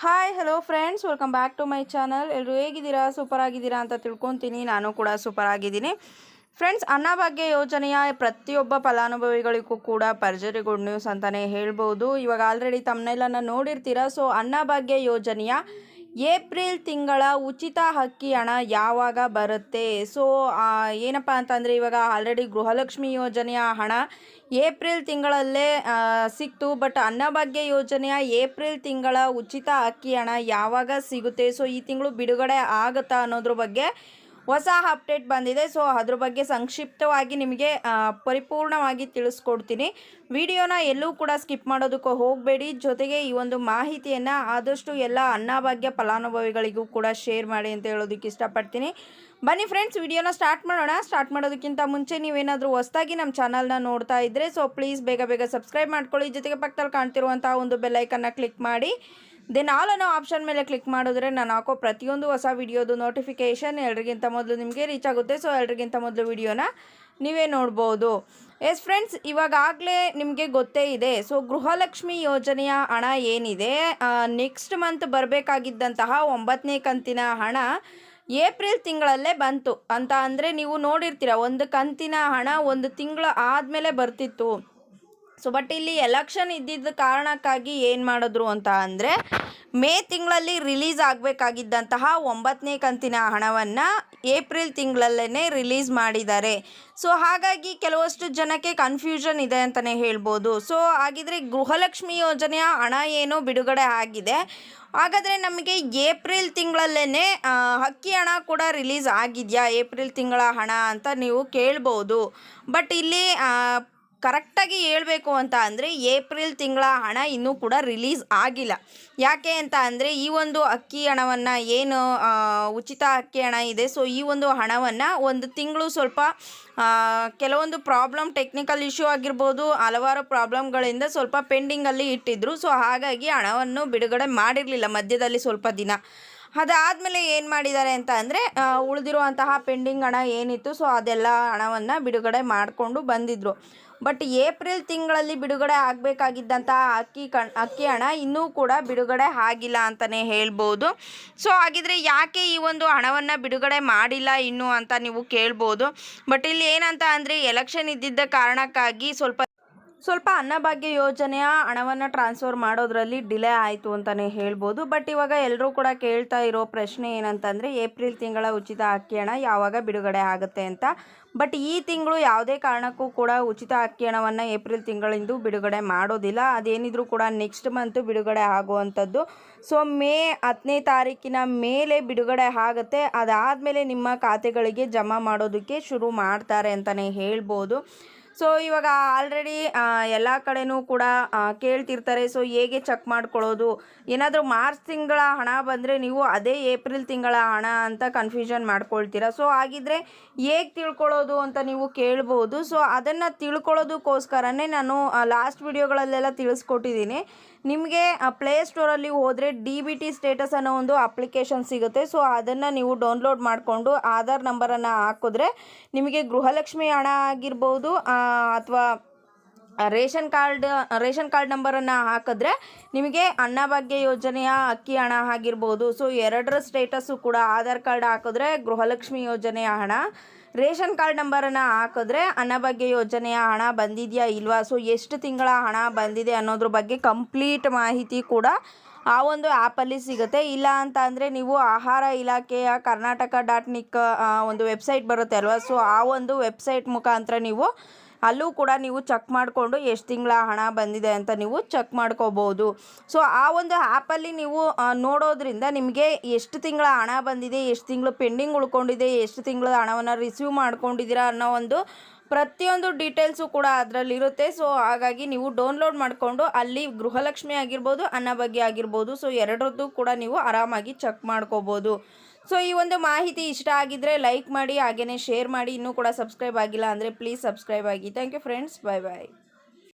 Hi hello friends welcome back to my channel ಎಲ್ಲರೂ ಹೇಗಿದ್ದೀರಾ? Super ಆಗಿದ್ದೀರಾ ಅಂತ ತಿಳ್ಕೊತೀನಿ. ನಾನು ಕೂಡ ಸೂಪರ್ ಆಗಿದ್ದೀನಿ. ಫ್ರೆಂಡ್ಸ್ ಅನ್ನಭಾಗ್ಯ ಯೋಜನೆಯ ಪ್ರತಿಯೊಬ್ಬ ಫಲಾನುಭವಿಗಳಿಗೂ ಕೂಡ ಪರ್ಜರಿ ಗುಡ್ ನ್ಯೂಸ್ ಅಂತಲೇ ಹೇಳ್ಬೋದು. ಇವಾಗ ಆಲ್ರೆಡಿ ತಮ್ಮನೆಲ್ಲನ ನೋಡಿರ್ತೀರ? ಸೊ ಅನ್ನಭಾಗ್ಯ ಯೋಜನೆಯ ಏಪ್ರಿಲ್ ತಿಂಗಳ ಉಚಿತ ಅಕ್ಕಿ ಹಣ ಯಾವಾಗ ಬರುತ್ತೆ? ಸೊ ಏನಪ್ಪ ಅಂತಂದರೆ ಇವಾಗ ಆಲ್ರೆಡಿ ಗೃಹಲಕ್ಷ್ಮಿ ಯೋಜನೆಯ ಹಣ ಏಪ್ರಿಲ್ ತಿಂಗಳಲ್ಲೇ ಸಿಕ್ತು. ಬಟ್ ಅನ್ನಭಾಗ್ಯ ಯೋಜನೆಯ ಏಪ್ರಿಲ್ ತಿಂಗಳ ಉಚಿತ ಅಕ್ಕಿ ಹಣ ಯಾವಾಗ ಸಿಗುತ್ತೆ? ಸೊ ಈ ತಿಂಗಳು ಬಿಡುಗಡೆ ಆಗುತ್ತಾ ಅನ್ನೋದ್ರ ಬಗ್ಗೆ ಹೊಸ ಅಪ್ಡೇಟ್ ಬಂದಿದೆ. ಸೊ ಅದ್ರ ಬಗ್ಗೆ ಸಂಕ್ಷಿಪ್ತವಾಗಿ ನಿಮಗೆ ಪರಿಪೂರ್ಣವಾಗಿ ತಿಳಿಸ್ಕೊಡ್ತೀನಿ. ವಿಡಿಯೋನ ಎಲ್ಲೂ ಕೂಡ ಸ್ಕಿಪ್ ಮಾಡೋದಕ್ಕೆ ಹೋಗಬೇಡಿ. ಜೊತೆಗೆ ಈ ಒಂದು ಮಾಹಿತಿಯನ್ನು ಆದಷ್ಟು ಎಲ್ಲ ಅನ್ನಭಾಗ್ಯ ಫಲಾನುಭವಿಗಳಿಗೂ ಕೂಡ ಶೇರ್ ಮಾಡಿ ಅಂತ ಹೇಳೋದಕ್ಕೆ ಇಷ್ಟಪಡ್ತೀನಿ. ಬನ್ನಿ ಫ್ರೆಂಡ್ಸ್ ವಿಡಿಯೋನ ಸ್ಟಾರ್ಟ್ ಮಾಡೋಣ. ಸ್ಟಾರ್ಟ್ ಮಾಡೋದಕ್ಕಿಂತ ಮುಂಚೆ ನೀವೇನಾದರೂ ಹೊಸದಾಗಿ ನಮ್ಮ ಚಾನಲ್ನ ನೋಡ್ತಾ ಇದ್ದರೆ ಸೊ ಪ್ಲೀಸ್ ಬೇಗ ಬೇಗ ಸಬ್ಸ್ಕ್ರೈಬ್ ಮಾಡ್ಕೊಳ್ಳಿ. ಜೊತೆಗೆ ಪಕ್ಕದಲ್ಲಿ ಕಾಣ್ತಿರುವಂಥ ಒಂದು ಬೆಲ್ಲೈಕನ್ನ ಕ್ಲಿಕ್ ಮಾಡಿ. ದೆನ್ ಆಲ್ ಅನ್ನೋ ಆಪ್ಷನ್ ಮೇಲೆ ಕ್ಲಿಕ್ ಮಾಡಿದ್ರೆ ನಾನು ಹಾಕೋ ಪ್ರತಿಯೊಂದು ಹೊಸ ವಿಡಿಯೋದು ನೋಟಿಫಿಕೇಷನ್ ಎಲ್ರಿಗಿಂತ ಮೊದಲು ನಿಮಗೆ ರೀಚ್ ಆಗುತ್ತೆ. ಸೊ ಎಲ್ರಿಗಿಂತ ಮೊದಲು ವಿಡಿಯೋನ ನೀವೇ ನೋಡ್ಬೋದು. ಎಸ್ ಫ್ರೆಂಡ್ಸ್ ಇವಾಗಾಗಲೇ ನಿಮಗೆ ಗೊತ್ತೇ ಇದೆ. ಸೊ ಗೃಹಲಕ್ಷ್ಮಿ ಯೋಜನೆಯ ಹಣ ಏನಿದೆ? ನೆಕ್ಸ್ಟ್ ಮಂತ್ ಬರಬೇಕಾಗಿದ್ದಂತಹ ಒಂಬತ್ತನೇ ಕಂತಿನ ಹಣ ಏಪ್ರಿಲ್ ತಿಂಗಳಲ್ಲೇ ಬಂತು. ಅಂತ ಅಂದರೆ ನೀವು ನೋಡಿರ್ತೀರ, ಒಂದು ಕಂತಿನ ಹಣ ಒಂದು ತಿಂಗಳು ಆದಮೇಲೆ ಬರ್ತಿತ್ತು. ಸೊ ಬಟ್ ಇಲ್ಲಿ ಎಲೆಕ್ಷನ್ ಇದ್ದಿದ್ದ ಕಾರಣಕ್ಕಾಗಿ ಏನು ಮಾಡಿದ್ರು ಅಂತ ಅಂದರೆ, ಮೇ ತಿಂಗಳಲ್ಲಿ ರಿಲೀಸ್ ಆಗಬೇಕಾಗಿದ್ದಂತಹ ಒಂಬತ್ತನೇ ಕಂತಿನ ಹಣವನ್ನು ಏಪ್ರಿಲ್ ತಿಂಗಳಲ್ಲೇ ರಿಲೀಸ್ ಮಾಡಿದ್ದಾರೆ. ಸೊ ಹಾಗಾಗಿ ಕೆಲವಷ್ಟು ಜನಕ್ಕೆ ಕನ್ಫ್ಯೂಷನ್ ಇದೆ ಅಂತಲೇ ಹೇಳ್ಬೋದು. ಸೊ ಹಾಗಿದ್ರೆ ಗೃಹಲಕ್ಷ್ಮಿ ಯೋಜನೆಯ ಹಣ ಏನೋ ಬಿಡುಗಡೆ ಆಗಿದೆ. ಹಾಗಾದರೆ ನಮಗೆ ಏಪ್ರಿಲ್ ತಿಂಗಳಲ್ಲೇ ಅಕ್ಕಿ ಹಣ ಕೂಡ ರಿಲೀಸ್ ಆಗಿದೆಯಾ? ಏಪ್ರಿಲ್ ತಿಂಗಳ ಹಣ ಅಂತ ನೀವು ಕೇಳ್ಬೋದು. ಬಟ್ ಇಲ್ಲಿ ಕರೆಕ್ಟಾಗಿ ಹೇಳಬೇಕು ಅಂತ ಅಂದರೆ ಏಪ್ರಿಲ್ ತಿಂಗಳ ಹಣ ಇನ್ನೂ ಕೂಡ ರಿಲೀಸ್ ಆಗಿಲ್ಲ. ಯಾಕೆ ಅಂತ ಅಂದರೆ ಈ ಒಂದು ಅಕ್ಕಿ ಹಣವನ್ನು ಏನು ಉಚಿತ ಅಕ್ಕಿ ಹಣ ಇದೆ. ಸೊ ಈ ಒಂದು ಹಣವನ್ನು ಒಂದು ತಿಂಗಳು ಸ್ವಲ್ಪ ಕೆಲವೊಂದು ಪ್ರಾಬ್ಲಮ್ ಟೆಕ್ನಿಕಲ್ ಇಶ್ಯೂ ಆಗಿರ್ಬೋದು, ಹಲವಾರು ಪ್ರಾಬ್ಲಮ್ಗಳಿಂದ ಸ್ವಲ್ಪ ಪೆಂಡಿಂಗಲ್ಲಿ ಇಟ್ಟಿದ್ರು. ಸೊ ಹಾಗಾಗಿ ಹಣವನ್ನು ಬಿಡುಗಡೆ ಮಾಡಿರಲಿಲ್ಲ ಮಧ್ಯದಲ್ಲಿ ಸ್ವಲ್ಪ ದಿನ. ಅದಾದಮೇಲೆ ಏನು ಮಾಡಿದ್ದಾರೆ ಅಂತ ಅಂದರೆ ಉಳಿದಿರುವಂತಹ ಪೆಂಡಿಂಗ್ ಹಣ ಏನಿತ್ತು, ಸೊ ಅದೆಲ್ಲ ಹಣವನ್ನು ಬಿಡುಗಡೆ ಮಾಡಿಕೊಂಡು ಬಂದಿದ್ದರು ಬಟ್ ಏಪ್ರಿಲ್ ತಿಂಗಳಲ್ಲಿ ಬಿಡುಗಡೆ ಆಗಬೇಕಾಗಿದ್ದಂತಹ ಅಕ್ಕಿ ಕಣ್, ಅಕ್ಕಿ ಹಣ ಇನ್ನೂ ಕೂಡ ಬಿಡುಗಡೆ ಆಗಿಲ್ಲ ಅಂತಲೇ ಹೇಳ್ಬೋದು. ಸೊ ಹಾಗಿದ್ರೆ ಯಾಕೆ ಈ ಒಂದು ಹಣವನ್ನು ಬಿಡುಗಡೆ ಮಾಡಿಲ್ಲ ಇನ್ನೂ ಅಂತ ನೀವು ಕೇಳ್ಬೋದು. ಬಟ್ ಇಲ್ಲಿ ಏನಂತ ಅಂದರೆ, ಎಲೆಕ್ಷನ್ ಇದ್ದಿದ್ದ ಕಾರಣಕ್ಕಾಗಿ ಸ್ವಲ್ಪ ಸ್ವಲ್ಪ ಅನ್ನಭಾಗ್ಯ ಯೋಜನೆಯ ಹಣವನ್ನು ಟ್ರಾನ್ಸ್ಫರ್ ಮಾಡೋದ್ರಲ್ಲಿ ಡಿಲೇ ಆಯಿತು ಅಂತಲೇ ಹೇಳ್ಬೋದು. ಬಟ್ ಇವಾಗ ಎಲ್ಲರೂ ಕೂಡ ಕೇಳ್ತಾ ಇರೋ ಪ್ರಶ್ನೆ ಏನಂತಂದರೆ, ಏಪ್ರಿಲ್ ತಿಂಗಳ ಉಚಿತ ಅಕ್ಕಿ ಹಣ ಯಾವಾಗ ಬಿಡುಗಡೆ ಆಗುತ್ತೆ ಅಂತ. ಬಟ್ ಈ ತಿಂಗಳು ಯಾವುದೇ ಕಾರಣಕ್ಕೂ ಕೂಡ ಉಚಿತ ಅಕ್ಕಿ ಹಣವನ್ನು ಏಪ್ರಿಲ್ ತಿಂಗಳಿಂದ ಬಿಡುಗಡೆ ಮಾಡೋದಿಲ್ಲ. ಅದೇನಿದ್ರೂ ಕೂಡ ನೆಕ್ಸ್ಟ್ ಮಂತ್ ಬಿಡುಗಡೆ ಆಗುವಂಥದ್ದು. ಸೊ ಮೇ ಹತ್ತನೇ ತಾರೀಕಿನ ಮೇಲೆ ಬಿಡುಗಡೆ ಆಗುತ್ತೆ. ಅದಾದಮೇಲೆ ನಿಮ್ಮ ಖಾತೆಗಳಿಗೆ ಜಮಾ ಮಾಡೋದಕ್ಕೆ ಶುರು ಮಾಡ್ತಾರೆ ಅಂತಲೇ ಹೇಳ್ಬೋದು. ಸೊ ಇವಾಗ ಆಲ್ರೆಡಿ ಎಲ್ಲ ಕಡೆನೂ ಕೂಡ ಕೇಳ್ತಿರ್ತಾರೆ. ಸೊ ಹೇಗೆ ಚೆಕ್ ಮಾಡ್ಕೊಳ್ಳೋದು? ಏನಾದರೂ ಮಾರ್ಚ್ ತಿಂಗಳ ಹಣ ಬಂದರೆ ನೀವು ಅದೇ ಏಪ್ರಿಲ್ ತಿಂಗಳ ಹಣ ಅಂತ ಕನ್ಫ್ಯೂಷನ್ ಮಾಡ್ಕೊಳ್ತೀರಾ? ಸೊ ಹಾಗಿದ್ರೆ ಹೇಗೆ ತಿಳ್ಕೊಳ್ಳೋದು ಅಂತ ನೀವು ಕೇಳ್ಬೋದು. ಸೊ ಅದನ್ನು ತಿಳ್ಕೊಳ್ಳೋದಕ್ಕೋಸ್ಕರನೇ ನಾನು ಲಾಸ್ಟ್ ವಿಡಿಯೋಗಳಲ್ಲೆಲ್ಲ ತಿಳಿಸ್ಕೊಟ್ಟಿದ್ದೀನಿ. ನಿಮಗೆ ಪ್ಲೇ ಸ್ಟೋರಲ್ಲಿ ಹೋದರೆ ಡಿ ಬಿ ಟಿ ಸ್ಟೇಟಸ್ ಅನ್ನೋ ಒಂದು ಅಪ್ಲಿಕೇಶನ್ ಸಿಗುತ್ತೆ. ಸೊ ಅದನ್ನು ನೀವು ಡೌನ್ಲೋಡ್ ಮಾಡಿಕೊಂಡು ಆಧಾರ್ ನಂಬರನ್ನು ಹಾಕಿದ್ರೆ ನಿಮಗೆ ಗೃಹಲಕ್ಷ್ಮಿ ಹಣ ಆಗಿರ್ಬೋದು ಅಥವಾ ರೇಷನ್ ಕಾರ್ಡ್ ರೇಷನ್ ಕಾರ್ಡ್ ನಂಬರನ್ನು ಹಾಕಿದ್ರೆ ನಿಮಗೆ ಅನ್ನಭಾಗ್ಯ ಯೋಜನೆಯ ಅಕ್ಕಿ ಹಣ ಆಗಿರ್ಬೋದು. ಸೊ ಎರಡರ ಸ್ಟೇಟಸ್ಸು ಕೂಡ ಆಧಾರ್ ಕಾರ್ಡ್ ಹಾಕಿದ್ರೆ ಗೃಹಲಕ್ಷ್ಮಿ ಯೋಜನೆಯ ಹಣ. ರೇಷನ್ ಕಾರ್ಡ್ ನಂಬರನ್ನು ಹಾಕಿದ್ರೆ ಅನ್ನಭಾಗ್ಯ ಯೋಜನೆಯ ಹಣ ಬಂದಿದೆಯಾ ಇಲ್ವಾ? ಸೊ ಎಷ್ಟು ತಿಂಗಳ ಹಣ ಬಂದಿದೆ ಅನ್ನೋದ್ರ ಬಗ್ಗೆ ಕಂಪ್ಲೀಟ್ ಮಾಹಿತಿ ಕೂಡ ಆ ಒಂದು ಆ್ಯಪಲ್ಲಿ ಸಿಗುತ್ತೆ. ಇಲ್ಲ ಅಂತ ಅಂದರೆ ನೀವು ಆಹಾರ ಇಲಾಖೆಯ ಕರ್ನಾಟಕ ಡಾಟ್ ನಿಕ್ ಒಂದು ವೆಬ್ಸೈಟ್ ಬರುತ್ತೆ ಅಲ್ವಾ? ಸೊ ಆ ಒಂದು ವೆಬ್ಸೈಟ್ ಮುಖಾಂತರ ನೀವು ಅಲ್ಲೂ ಕೂಡ ನೀವು ಚೆಕ್ ಮಾಡಿಕೊಂಡು ಎಷ್ಟು ತಿಂಗಳ ಹಣ ಬಂದಿದೆ ಅಂತ ನೀವು ಚೆಕ್ ಮಾಡ್ಕೋಬೋದು. ಸೊ ಆ ಒಂದು ಆ್ಯಪಲ್ಲಿ ನೀವು ನೋಡೋದ್ರಿಂದ ನಿಮಗೆ ಎಷ್ಟು ತಿಂಗಳ ಹಣ ಬಂದಿದೆ, ಎಷ್ಟು ತಿಂಗಳು ಪೆಂಡಿಂಗ್ ಉಳ್ಕೊಂಡಿದೆ, ಎಷ್ಟು ತಿಂಗಳ ಹಣವನ್ನು ರಿಸೀವ್ ಮಾಡ್ಕೊಂಡಿದ್ದೀರಾ ಅನ್ನೋ ಒಂದು ಪ್ರತಿಯೊಂದು ಡೀಟೇಲ್ಸು ಕೂಡ ಅದರಲ್ಲಿರುತ್ತೆ. ಸೊ ಹಾಗಾಗಿ ನೀವು ಡೌನ್ಲೋಡ್ ಮಾಡಿಕೊಂಡು ಅಲ್ಲಿ ಗೃಹಲಕ್ಷ್ಮಿ ಆಗಿರ್ಬೋದು, ಅನ್ನಭಾಗ್ಯ ಆಗಿರ್ಬೋದು ಸೊ ಎರಡರದ್ದು ಕೂಡ ನೀವು ಆರಾಮಾಗಿ ಚೆಕ್ ಮಾಡ್ಕೋಬೋದು. ಸೊ ಈ ಒಂದು ಮಾಹಿತಿ ಇಷ್ಟ ಆಗಿದ್ದರೆ ಲೈಕ್ ಮಾಡಿ ಹಾಗೆಯೇ ಶೇರ್ ಮಾಡಿ, ಇನ್ನೂ ಕೂಡ ಸಬ್ಸ್ಕ್ರೈಬ್ ಆಗಿಲ್ಲ ಅಂದರೆ ಪ್ಲೀಸ್ ಸಬ್ಸ್ಕ್ರೈಬ್ ಆಗಿ. Thank you friends bye bye